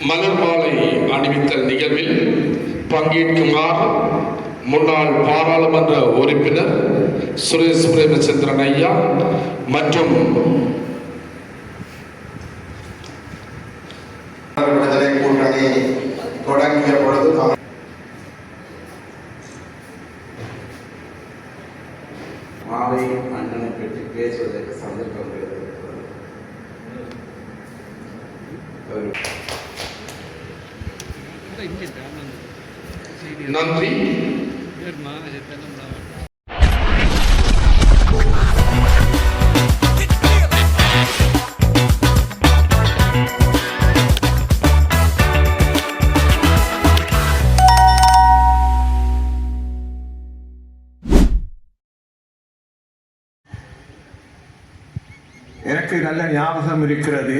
மலர் மாலை அணிவித்தல் நிகழ்வில் பங்கேற்குமாறு முன்னாள் பாராளுமன்ற உறுப்பினர் சுரேஷ் பிரேமச்சந்திரன் ஐயா மற்றும் விடுதலை கூட்டணி தொடங்கிய பொழுது மாவை அண்ணனை பற்றி பேசுவதற்கு நன்றி. எனக்கு நல்ல ஞாபகம் இருக்கிறது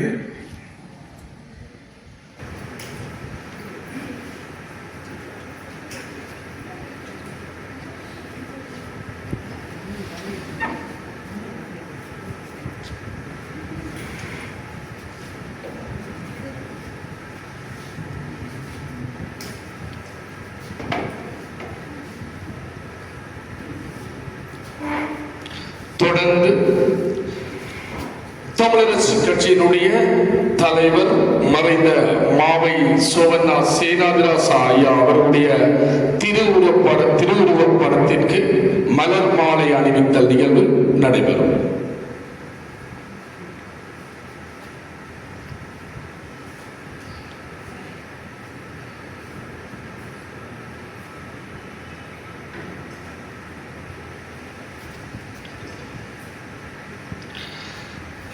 தொடர்ந்து தமிழரசு கட்சியினுடைய தலைவர் மறைந்த மாவை சோவண்ணா சேனாதிராச ஐயா அவருடைய திருவுருவப்பட திருவுருவப்படத்திற்கு மலர் மாலை அணிவித்தல் நிகழ்வு நடைபெறும்.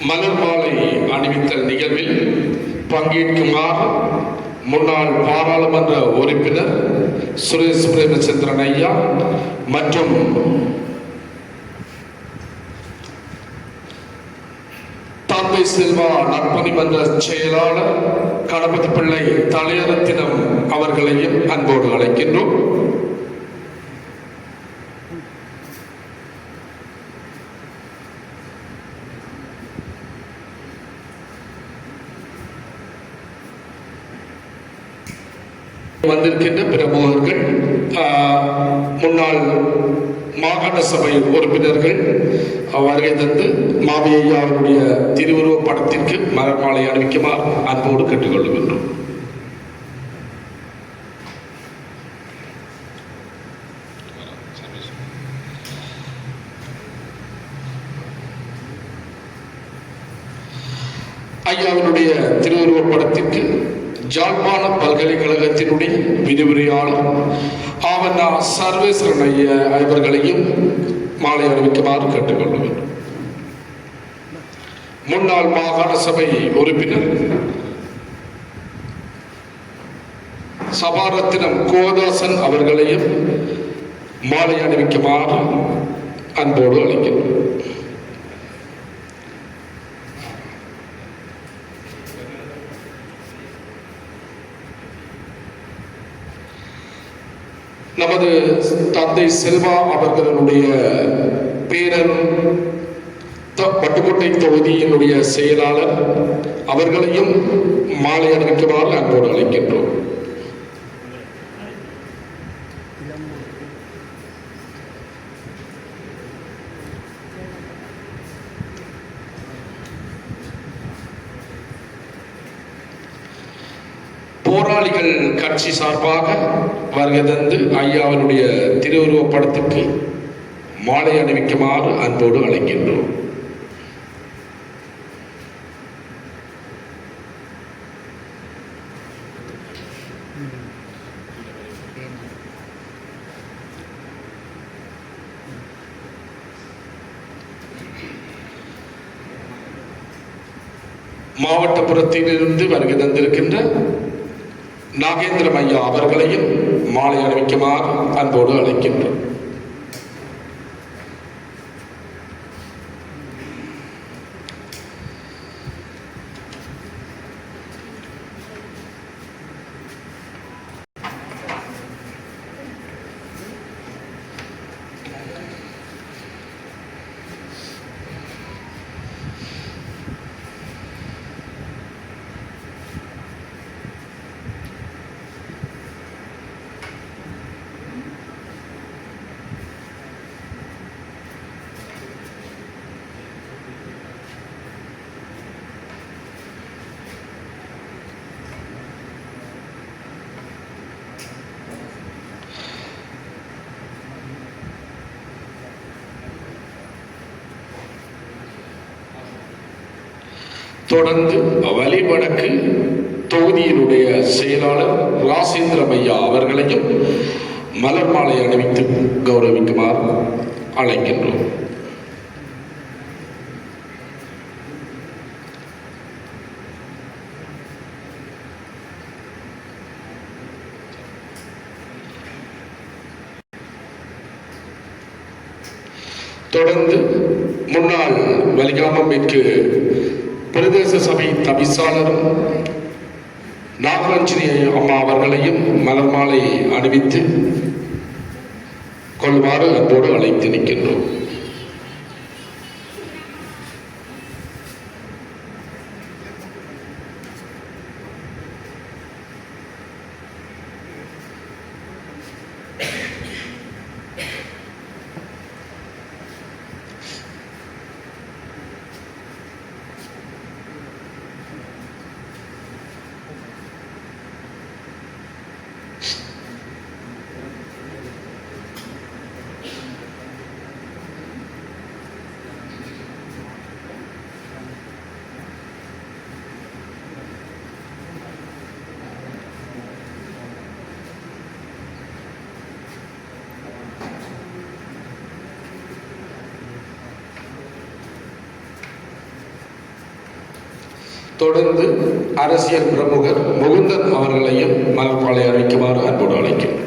மலர் அணிவித்தல் நிகழ்வில் பங்கேற்குமாறு முன்னாள் பாராளுமன்ற உறுப்பினர் சுரேஷ் பிரேமச்சந்திரன் ஐயா மற்றும் தந்தை செல்வா நற்பணி மன்ற செயலாளர் கணபதி பிள்ளை தலையரத்தினம் அவர்களையும் அன்போடு அழைக்கின்றோம். வந்திருக்கின்ற பிரமுகர்கள் ஆஹ், முன்னாள் மாகாண சபை உறுப்பினர்கள் வருகை தந்து மாவியையா அவருடைய திருவுருவப் படத்திற்கு மலர் மாலை அணிவிக்குமாறு அன்போடு கேட்டுக்கொள்கின்றோம். ஐயாவினுடைய திருவுருவ படத்திற்கு ஜாழ்ப்பாண பல்கலைக்கழகத்தினுடைய விரிவுரையாளர் ஆவண்ணா சர்வேஸ்வரன் ஐயா அவர்களையும் மாலை அணிவிக்குமாறு கேட்டுக்கொள்ள வேண்டும் முன்னாள் மாகாண சபை உறுப்பினர் சபாரத்தினம் கோதாசன் அவர்களையும் மாலை அணிவிக்குமாறு அன்போடு அழைக்கின்றோம் நமது தந்தை செல்வா அவர்களுடைய பேரன் பட்டுக்கோட்டை தொகுதியினுடைய செயலாளர் அவர்களையும் மாலை அணிவிக்குமாறு அன்போடு அழைக்கின்றோம். போராளிகள் கட்சி சார்பாக வருகை தந்து ஐயாவினுடைய திருவுருவப் படத்துக்கு மாலை அணிவிக்குமாறு அன்போடு அழைக்கின்றோம். மாவட்டபுரத்திலிருந்து வருகை தந்திருக்கின்ற நாகேந்திரம் ஐயா அவர்களையும் மாலை அணிவிக்குமாறு அன்போடு அழைக்கின்றோம் தொடர்ந்து வலிவடக்கு தொகுதியினுடைய செயலாளர் ராசேந்திரம் ஐயா அவர்களையும் மலர் மாலை அணிவித்து கௌரவிக்குமாறு அழைக்கின்றோம். தொடர்ந்து முன்னாள் வலிகாமமிற்கு பிரதேச சபை தவிசாளரும் நாகரஞ்சினி அம்மா அவர்களையும் மலர் மாலை அணிவித்து கொள்வாறு அன்போடு அழைத்து நிற்கின்றோம். தொடர்ந்து அரசியல் பிரமுகர் முகுந்தன் அவர்களையும் மலர் அழைக்குமாறு அன்போடு அழைக்கிறேன்.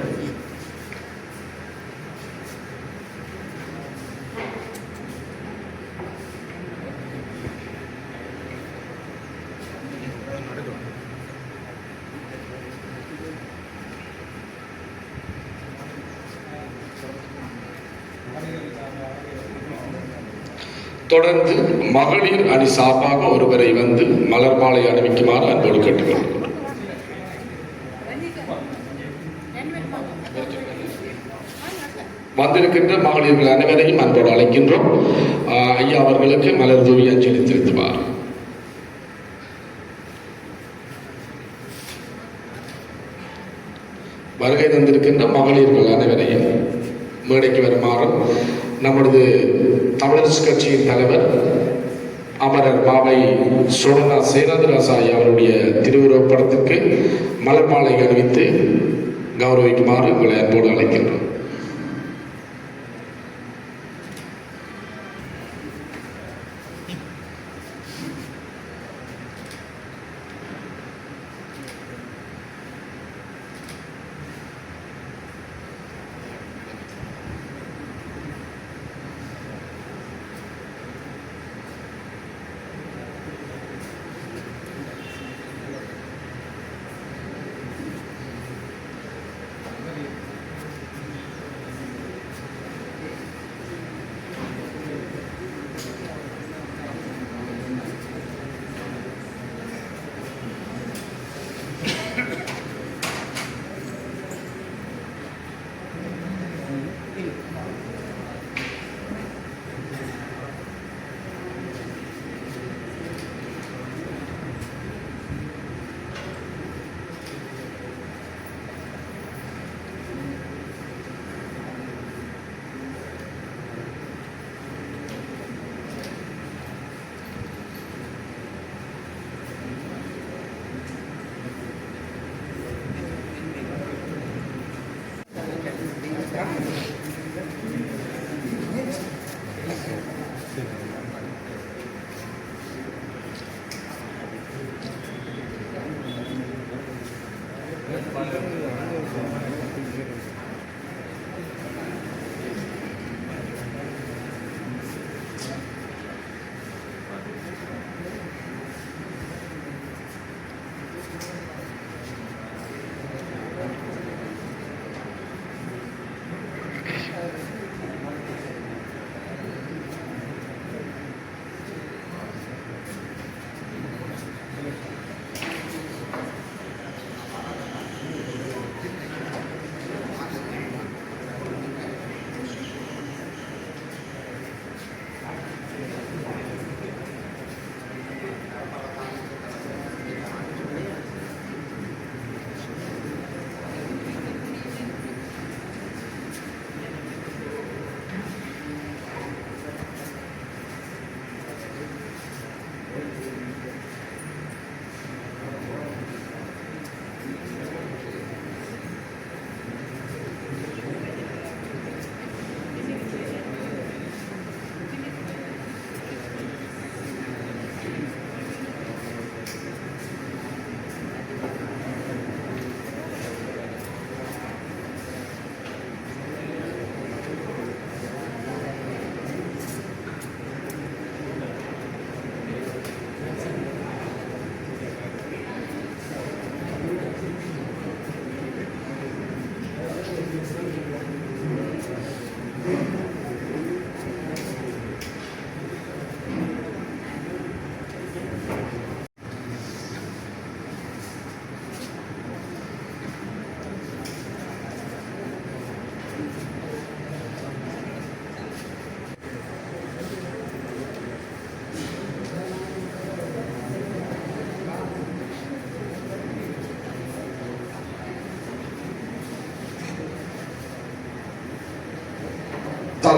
தொடர்ந்து மகளிர் அணி சார்பாக ஒருவரை வந்து மலர் மாலை அணிவிக்குமாறு அன்போடு கேட்டுக்கொள்கிறோம். வந்திருக்கின்ற மகளிர்கள் அனைவரையும் அன்போடு அழைக்கின்றோம். ஐயா அவர்களுக்கு மலர் தூவி அஞ்சலி செலுத்துவார். வருகை தந்திருக்கின்ற மகளிர்கள் அனைவரையும் மேடைக்கு வருமாறும் நமது தமிழரசு கட்சியின் தலைவர் அமரர் பாவை சோழனா சேனாதிராசாய் அவருடைய திருவுருவப் படத்திற்கு மலர் மாலை அணிவித்து கௌரவிக்குமாறு உங்களை அன்போடு அழைக்கின்றோம்.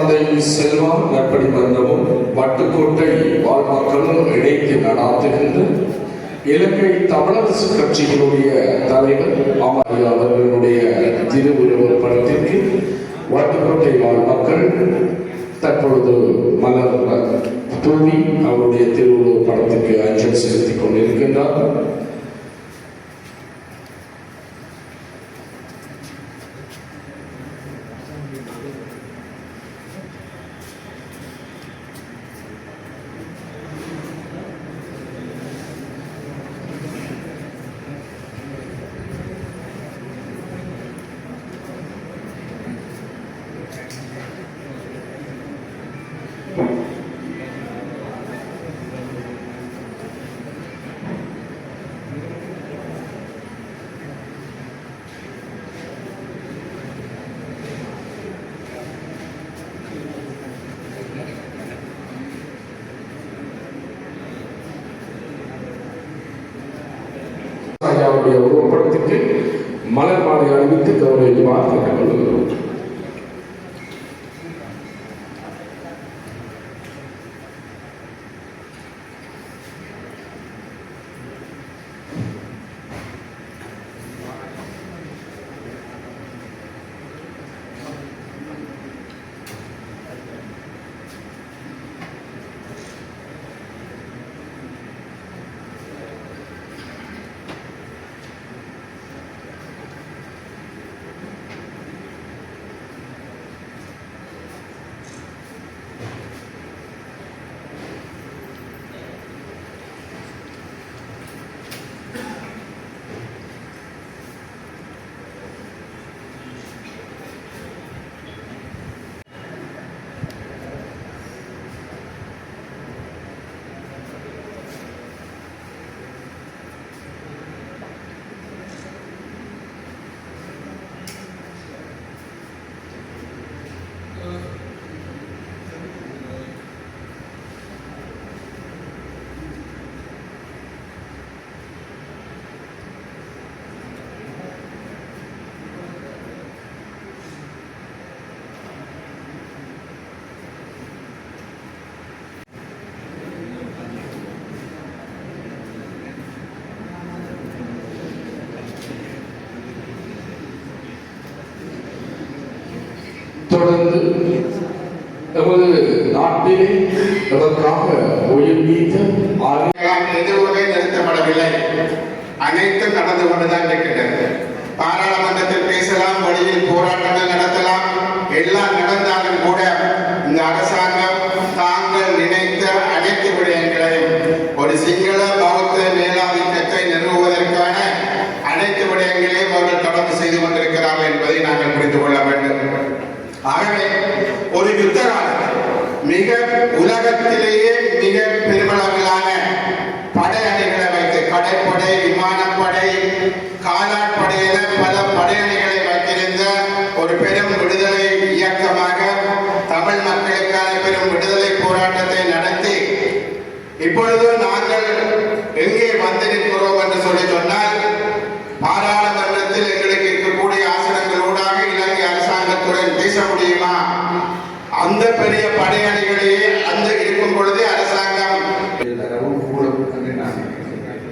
தந்தை செல்வா நற்பணி மன்றமும் வட்டுக்கோட்டை வாழ் மக்களும் இணைந்து நடாத்துகின்ற இலங்கை தமிழரசு கட்சியினுடைய தலைவர் அமர் அவர்களுடைய திருவுருவ படத்திற்கு வட்டுக்கோட்டை வாழ் மக்கள் தற்பொழுது மலர் தூவி அவருடைய திருவுருவ படத்திற்கு அஞ்சல் செலுத்திக் கொண்டிருக்கின்றார் உருவப்படத்திற்கு மலர் மாலை அணிவித்து கௌரவிக்குமாறு கேட்டுக்கொள்கிறோம் தொடர்ந்து எமது நாட்டிலே அதற்காக உயிர் நீத்த எதுவுமே நிறுத்தப்படவில்லை. அனைத்தும் நடந்து கொண்டுதான் இருக்கின்றது. பாராளுமன்றத்தில் பேசலாம் வழியில் போராட்டங்கள் நடத்தலாம். எல்லாம் நடந்தாலும் கூட இந்த அரசாங்கம் தாங்கள் நினைத்த அனைத்து விடயங்களையும் ஒரு சிங்கள பௌத்த மேலாதிக்கத்தை நிறுவுவதற்கான அனைத்து விடயங்களையும் அவர்கள் தொடர்ந்து செய்து கொண்டிருக்கிறார்கள் என்பதை நாங்கள் புரிந்து கொள்ள வேண்டும் ஆகவே ஒரு யுத்த காலத்தில் மிக உலகத்திலேயே மிக பெருமளவிலான படையணிகளை வைத்து கடற்படை விமானப்படை காலாட்படை என பல படையணிகளை வைத்திருந்த ஒரு பெரும் விடுதலை இயக்கமாக தமிழ் மக்களுக்கான பெரும் விடுதலை போராட்டத்தை நடத்தி இப்பொழுது நாங்கள் எங்கே வந்து நிற்கிறோம் என்று சொல்லி சொன்னால் பாராளுமன்றத்தில் எங்களுக்கு இருக்கக்கூடிய ஆசனங்களூடாக இலங்கை அரசாங்கத்துடன் பேச முடியுமா அந்த பெரிய படையணிகளையே அந்த இருக்கும் பொழுதே அரசாங்கம் தரவும் கூடும் என்று நான் நினைக்கிறேன்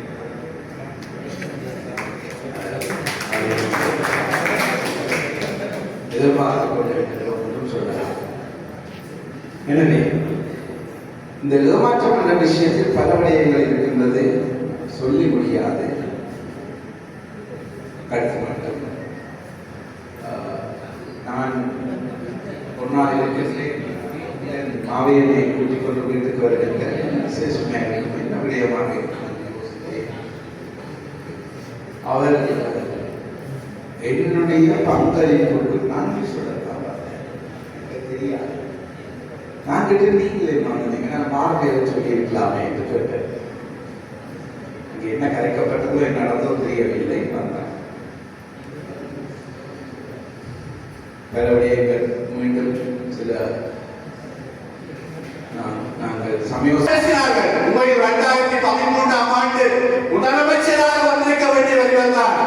எதிர்பார்த்து கொண்டிருக்கிறது ஒன்றும் சொல்லலாம் எனவே இந்த ஏமாற்றம் என்ற விஷயத்தில் பல விடயங்கள் இருக்கின்றது. சொல்லி முடியாது. கருத்து மட்டும் நான் ஒரு இருக்கிறேன் மாவையனை கூட்டிக் கொண்டு வீட்டுக்கு வருகின்ற விசேஷமாக இருக்கும் என்ன விடயமாக இருக்கும் அவர் என்னுடைய பங்களிப்பு நன்றி சொல்லத்தான் தெரியாது நான் கிட்ட நீங்களே வாங்கினீங்க நான் என்று இங்கே என்ன கரைக்கப்பட்டதோ என்ன நடந்தோ தெரியவில்லை வந்தான் மீண்டும் சில நாங்கள் சமயோசனை உண்மையில் இரண்டாயிரத்தி பதிமூன்றாம் ஆண்டு முதலமைச்சராக வந்திருக்க வேண்டியவர் இவர்தான்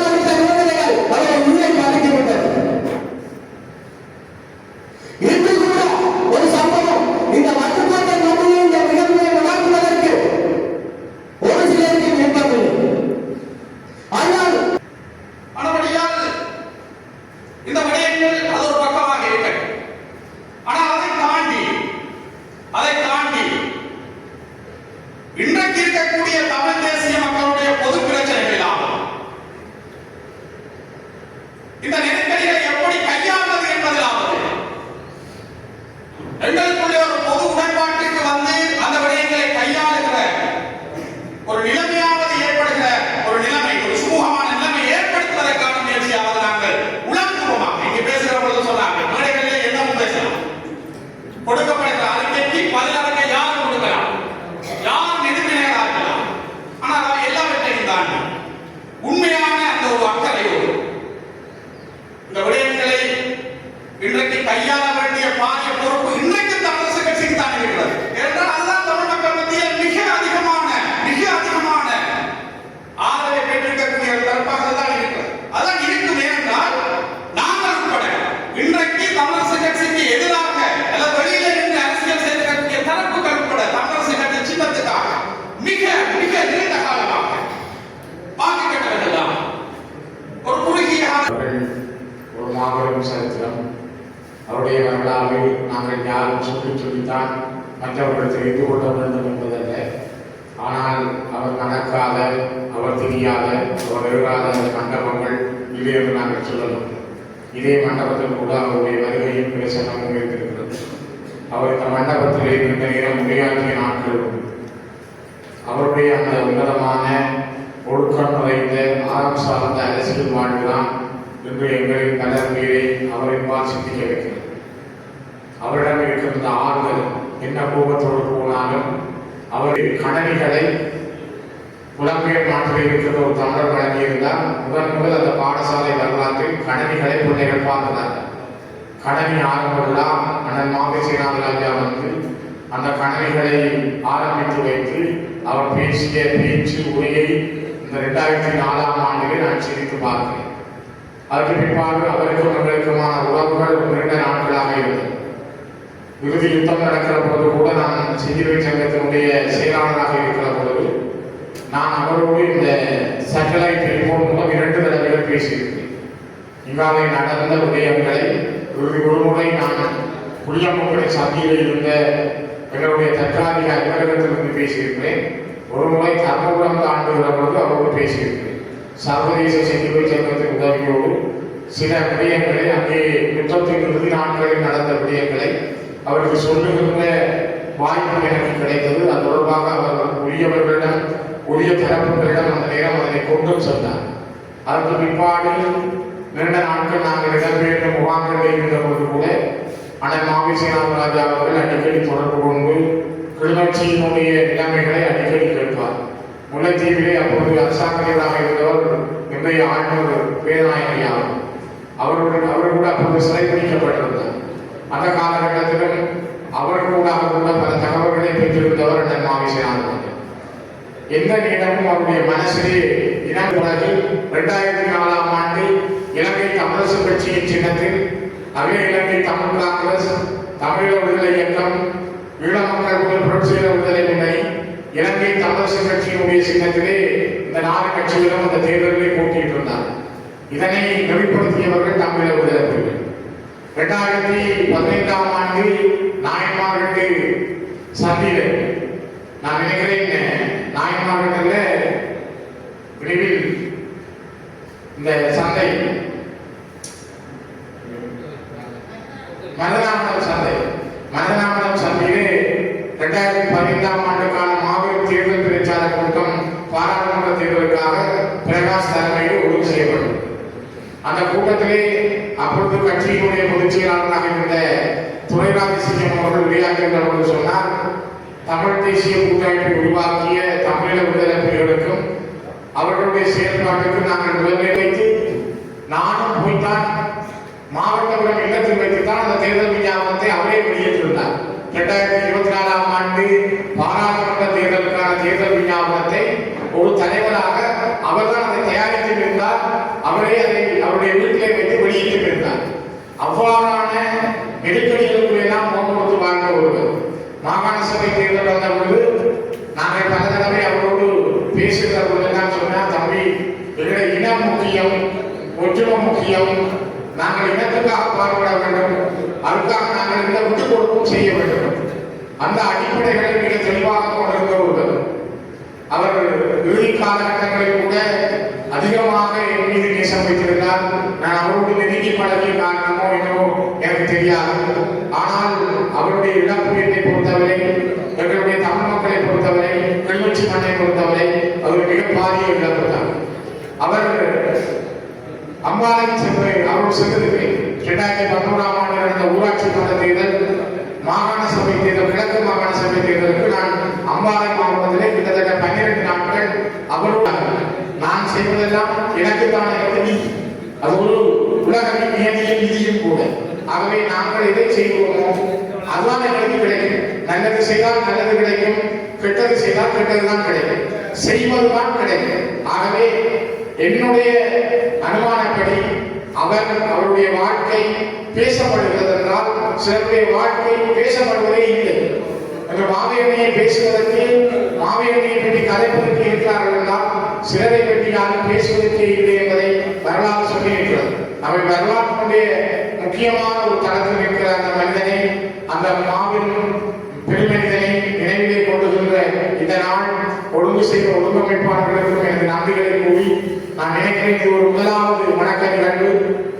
நாங்கள் சொல்லி சொல்லித்தான் மற்றவர்கள் தெரிந்து கொள்ள வேண்டும் என்பதல்ல. ஆனால் அவர் நடக்காத அவர் தெரியாத அவர் எழுதாத மண்டபங்கள் இல்லை என்று நாங்கள் சொல்லலாம் இதே மண்டபத்தில் கூட அவருடைய வருகையும் பிரசனமும் இருந்திருக்கிறது. அவர் இந்த மண்டபத்திலே நீண்ட நேரம் உரையாற்றிய நாட்கள். அவருடைய அந்த உன்னதமான ஒழுக்கம் நிறைந்த ஆரம் சார்ந்த அரசியல் வாழ்வுதான் இன்று எங்களின் பலர் அவரை அவரின்பால் சிந்திக்க வைக்கிறது. அவரிடம் இருக்கின்ற ஆறுதல் என்ன கோபத்தோடு போனாலும் அவரின் கணனிகளை புலம்பெயர் நாட்டில் இருக்கின்ற ஒரு தமிழர் வழங்கியிருந்தால் முதன் முதல் அந்த பாடசாலை வரலாற்றில் கணனிகளை பிள்ளைகள் பார்க்கிறார்கள் கணனி ஆரம்பவிழா அண்ணன் மாவேசி ராஜா வந்து அந்த கணனிகளை ஆரம்பித்து வைத்து அவர் பேசிய பேச்சு உரையை இந்த ரெண்டாயிரத்தி நாலாம் ஆண்டிலே நான் சிரித்து பார்க்கிறேன். அதற்கு பிற்பாடு அவருக்கும் எங்களுக்குமான உறவுகள் நீண்ட நாட்களாக இருந்தது இறுதி யுத்தம் நடக்கிற பொழுது கூட நான் செய்திவை சங்கத்தினுடைய செயலாளராக இருக்கிற பொழுது நான் அவரோடு இந்த சேட்டலைட் டெலிஃபோன் மூலம் இரண்டு தடவைகள் பேசியிருக்கிறேன் இவ்வாறு நடந்த விடயங்களை இறுதி ஒருமுறை நான் புளியம்புக்குடி சந்தியில் இருந்த எங்களுடைய தற்காலிக அலுவலகத்திலிருந்து பேசியிருக்கிறேன் ஒருமுறை தர்மபுரம் தாண்டுகிற பொழுது அவரோடு பேசியிருக்கிறேன் சர்வதேச செய்திவை சங்கத்தின் உதவியோடு சில விடயங்களை அங்கே யுத்தத்தின் இறுதி நாட்களில் நடந்த விடயங்களை அவருக்கு சொல்லுகின்ற வாய்ப்பு எனக்கு கிடைத்தது. அது தொடர்பாக அவர் உரியவர்களிடம் உரிய தரப்புகளிடம் அந்த நேரம் அதனை கொண்டும் சொன்னார் அதற்கு பிற்பாடு நீண்ட நாட்கள் நாங்கள் இடம்பெற்ற முகாம்களில் இருந்த போது கூட அண்ணன் மாவிசி ராஜா அவர்கள் அடிக்கடி தொடர்பு கொண்டு கிளிநொச்சியினுடைய நிலைமைகளை அடிக்கடி கேட்பார். முல்லைத்தீவிலே அப்போது அரசாங்கராக இருந்தவர் இன்றைய ஆண்டவர் பேராயணியாகும் ஆகும் அவருடன் அவர் கூட அப்போது சிறைப்பிடிக்கப்பட்டிருந்தார் அந்த காலகட்டத்திலும் அவர் கூட கூட பல தகவல்களை பெற்றிருந்தவர் அண்ணன் மாவிசனார் எந்த நேரமும் அவருடைய மனசிலே இனம் உலகு இரண்டாயிரத்தி நாலாம் ஆண்டு இலங்கை தமிழரசு கட்சியின் சின்னத்தில் அகில இலங்கை தமிழ் காங்கிரஸ் தமிழீழ விடுதலை இயக்கம் ஈழ மக்கள் முதல் புரட்சிகர விடுதலை முன்னணி இலங்கை தமிழரசு கட்சியினுடைய சின்னத்திலே இந்த நாலு கட்சிகளும் அந்த தேர்தலில் போட்டியிட்டிருந்தார் இதனை வெளிப்படுத்தியவர்கள் தமிழீழ விடுதலை ரெண்டாயிரத்தி இரண்டாயிரத்தி பதினைந்தாம் ஆண்டு நாயன்மார்களுக்கு சந்தியில நான் நினைக்கிறேன் நாயன்மார்கள் விரைவில் இந்த சந்தை மருதநாமலம் சந்தை மதநாமலம் சந்தையிலே இரண்டாயிரத்தி பதினைந்தாம் ஆண்டுக்கான மாபெரும் தேர்தல் பிரச்சார கூட்டம் பாராளுமன்ற தேர்தலுக்காக பிரகாஷ் தலைமையில் ஒழுங்கு செய்யப்படும் அந்த கூட்டத்திலே அப்பொழுது கட்சியினுடைய பொதுச் செயலாளராக இருந்த துரைராஜ சிங்கம் அவர்கள் விளையாட்டுகள் அவர்கள் சொன்னார் தமிழ் தேசிய கூட்டமைப்பை உருவாக்கிய தமிழக விடுதலை புலிகளுக்கும் அவர்களுடைய செயல்பாட்டுக்கு நாங்கள் முதலில் வைத்து நானும் போய்த்தான் மாவட்டபுரம் இல்லத்தில் வைத்துத்தான் அந்த தேர்தல் விஞ்ஞாபனத்தை அவரே வெளியிட்டிருந்தார் இரண்டாயிரத்தி இருபத்தி நாலாம் ஆண்டு பாராளுமன்ற தேர்தலுக்கான தேர்தல் விஞ்ஞாபனத்தை ஒரு தலைவராக அவர்தான் அதை தயாரித்திருந்தார் அவரே அதை அவருடைய வீட்டிலே வைத்து வெளியிட்டிருந்தார் அவ்வாறான நெருக்கடிகளுக்கு எல்லாம் முகம் கொடுத்து வாழ்ந்த ஒருவர் மாகாண சபை தேர்தல் வந்த பொழுது நாங்கள் பல தடவை அவரோடு பேசுகிற பொழுதெல்லாம் சொன்னால் தம்பி எங்களுடைய இனம் முக்கியம் ஒற்றுமை முக்கியம். நாங்கள் இனத்துக்காக பாடுபட வேண்டும். அதுக்காக நாங்கள் இந்த விட்டு கொடுப்பும் செய்ய வேண்டும். அந்த அடிப்படைகளை மிக தெளிவாக கொண்டிருந்த ஒருவர். அவர் இறுதி காலகட்டங்களில் கூட அதிகமாக என் மீது நேசம் வைத்திருந்தார் நான் அவரோடு நெருங்கி பழகிய காரணமோ என்னவோ எனக்கு தெரியாது ஆனால் அவருடைய இழப்பு என்னை பொறுத்தவரை எங்களுடைய தமிழ் மக்களை பொறுத்தவரை கிளிநொச்சி மண்ணை பொறுத்தவரை அவர் மிக பாரிய இழப்பு தான் அவர் அம்பாலை சென்றேன். அவர் சென்றிருக்கை இரண்டாயிரத்தி பதினோராம் ஆண்டு நடந்த ஊராட்சி மன்ற தேர்தல் மாகாண சபை தேர்தல் கிழக்கு மாகாண சபை தேர்தலுக்கு நான் அம்பாலை மாவட்டத்திலே கிட்டத்தட்ட பன்னிரண்டு நாட்கள் அவருடன் நான் செய்வதெல்லாம் எனக்கு தான் அது ஒரு உலக ஏனைய விதியும் கூட. ஆகவே நாங்கள் எதை செய்வோமோ அதுதான் எங்களுக்கு கிடைக்கும். நல்லது செய்தால் நல்லது கிடைக்கும். கெட்டது செய்தால் கெட்டதுதான் கிடைக்கும். செய்வதுதான் கிடைக்கும். ஆகவே என்னுடைய அனுமானப்படி அவர் அவருடைய வாழ்க்கை பேசப்படுகிறது என்றால் சிலருடைய வாழ்க்கை பேசப்படுவதே இல்லை. என்ற மாவியனையை பேசுவதற்கு மாவியனையை பற்றி கதைப்பதற்கு இருக்கிறார்கள் என்றால் சிலரை பற்றி யாரும் பேசுவதற்கே இல்லை என்பதை வரலாறு சொல்லியிருக்கிறது அவை வரலாற்றுடைய முக்கியமான ஒரு தளத்தில் இருக்கிற அந்த மனிதனை அந்த மாபெரும் ஒழுங்கு செய்த ஒழுங்கமைப்பாளர்களுக்கும் எனது நன்றிகளை கூறி நான் நினைக்கிறேன் இது ஒரு முதலாவது வணக்க நிகழ்வு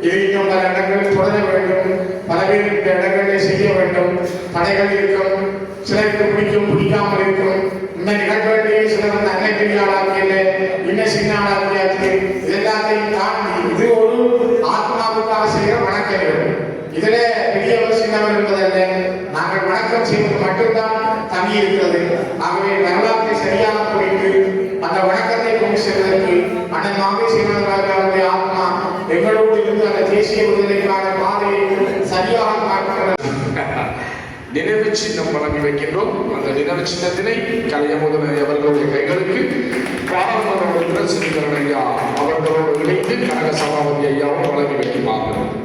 இது இன்னும் பல இடங்களில் தொடர வேண்டும். பல பேர் இந்த செய்ய வேண்டும். தடைகள் இருக்கும். சிலருக்கு பிடிக்கும் பிடிக்காமல் இருக்கும். இந்த நிகழ்வுகளிலேயே சிலர் வந்து அன்னை பெரிய ஆளாக்கியல இன்னும் சின்ன ஆளாக்கியாச்சு எல்லாத்தையும் தாண்டி இது ஒரு ஆத்மாவுக்காக செய்கிற வணக்க நிகழ்வு இதுல பெரியவர் சின்னவர் என்பதல்ல. நாங்கள் வணக்கம் செய்வது மட்டும்தான் தனி இருக்கிறது. ஆகவே வரலாற்றை நினைவு சின்னம் வழங்கி வைக்கின்றோம். அந்த நினைவு சின்னத்தினை கலையமுதனை அவர்களுடைய கைகளுக்கு பாராளுமன்ற உறுப்பினர் சிறிதரன் ஐயா அவர்களோடு இணைந்து கனக சபாபதி ஐயாவும் வழங்கி வைக்குமாறு.